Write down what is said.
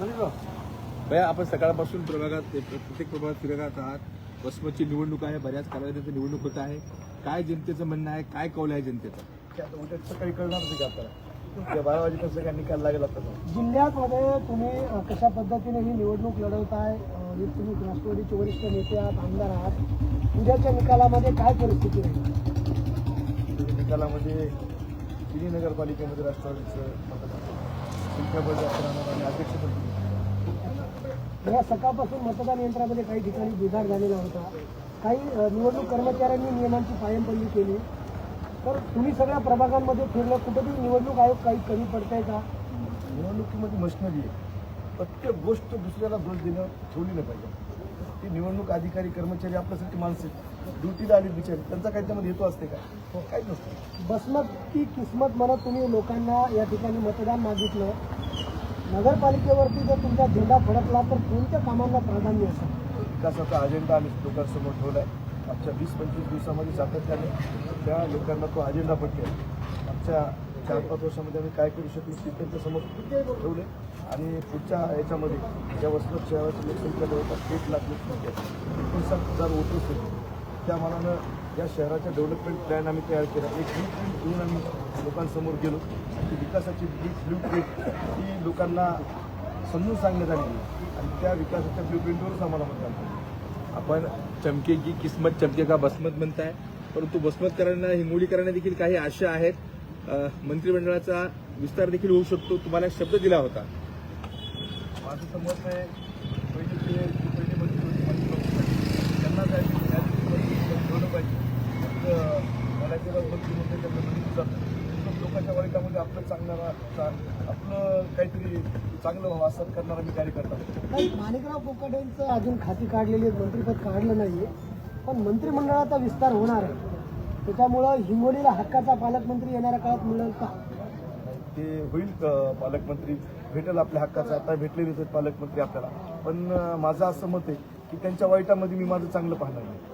भैया आपण सकाळपासून प्रभागात प्रत्येक प्रभागात फिरत आहात. वसमतची निवडणूक आहे बऱ्याच कालावधीची निवडणूक होत आहे. काय जनतेचं म्हणणं आहे काय कौल आहे जनतेचं? उद्या सकाळी कळणार नाही का आपल्याला? बारा वाजेपर्यंत काय निकाल लागेल आता. जिल्ह्यामध्ये तुम्ही कशा पद्धतीने ही निवडणूक लढवताय? तुम्ही राष्ट्रवादीचे वरिष्ठ नेते आहात आमदार आहात. उद्याच्या निकालामध्ये काय परिस्थिती राहील? निकालामध्ये तिन्ही नगरपालिकेमध्ये राष्ट्रवादीचं मतदान संख्याबळ जास्त राहणार आणि अध्यक्षपद. या सकाळपासून मतदान यंत्रामध्ये काही ठिकाणी बिघाड झालेला होता. काही निवडणूक कर्मचाऱ्यांनी नियमांची पायंपल्ली केली. तर तुम्ही सगळ्या प्रभागांमध्ये फिरलं कुठेतरी निवडणूक आयोग काही कमी पडतंय का? निवडणुकीमध्ये मशिनरी आहे. प्रत्येक गोष्ट दुसऱ्याला दोष देणं ठेवली नाही पाहिजे. निवडणूक अधिकारी कर्मचारी आपल्यासारखी माणसं. ड्युटीला आली बिचारी. त्यांचा काही त्यामध्ये हेतू असते का? काहीच नसतं. बसमत की किस्मत म्हणत तुम्ही लोकांना या ठिकाणी मतदान मागितलं. नगरपालिकेवरती जर तुमचा झेंडा फडकला तर कोणत्या कामांना प्राधान्य असेल विकासाचा अजेंडा आम्ही लोकांसमोर ठेवला आहे मागच्या वीस पंचवीस दिवसामध्ये सातत्याने त्या लोकांना तो अजेंडा पडले मागच्या चार पाच वर्षामध्ये आम्ही काय करू शकतो ते त्यांच्यासमोर ठेवले आणि पुढच्या याच्यामध्ये ज्या वसमत शहराची लोकसंख्या जवळपास एक लाख लोकसंख्या एकोणसाठ हजार वोटर्स होते. त्या मानानं या शहराचा डेव्हलपमेंट प्लॅन आम्ही तयार केला. एक ब्लू प्रिंट घेऊन आम्ही लोकांसमोर गेलो. ती विकासाची ब्लू प्रिंट ही लोकांना समजून सांगण्यात आली. आणि त्या विकासाच्या ब्लू प्रिंटवरच आम्हाला मतदान करायचं. आपण चमकेगी किस्मत चमके का बसमत म्हणताय? परंतु बसमतकरांना हिंगोलीकरांना देखील काही आशा आहेत. मंत्रिमंडळाचा विस्तार देखील होऊ शकतो. तुम्हाला एक शब्द दिला होता. माझं तर आहे पहिले ते पहिले मंत्री होते मंत्री लोक, त्यांना काय ठेवलं पाहिजे. फक्त मराठीला मंत्री म्हणते त्यांना मंत्री जातं. लोकांच्या वाईटामध्ये आपलं चांगलं चा- आपलं काहीतरी चांगलं व्हावं असं करणारा मी कार्यकर्ता. आहे. नाही माणिकराव कोकाटेंचं अजून खाती काढलेली आहेत मंत्रिपद काढलं नाहीये. पण मंत्रिमंडळाचा विस्तार होणार आहे. त्याच्यामुळं हिंगोलीला हक्काचा पालकमंत्री येणाऱ्या काळात मिळेल का? ते होईल पालकमंत्री. भेटेल आपल्या हक्काचं. आता भेटलेले आहेत पालकमंत्री आपल्याला. पण माझं असं मत आहे की त्यांच्या वाईटामध्ये मी माझं चांगलं पाहणार नाही.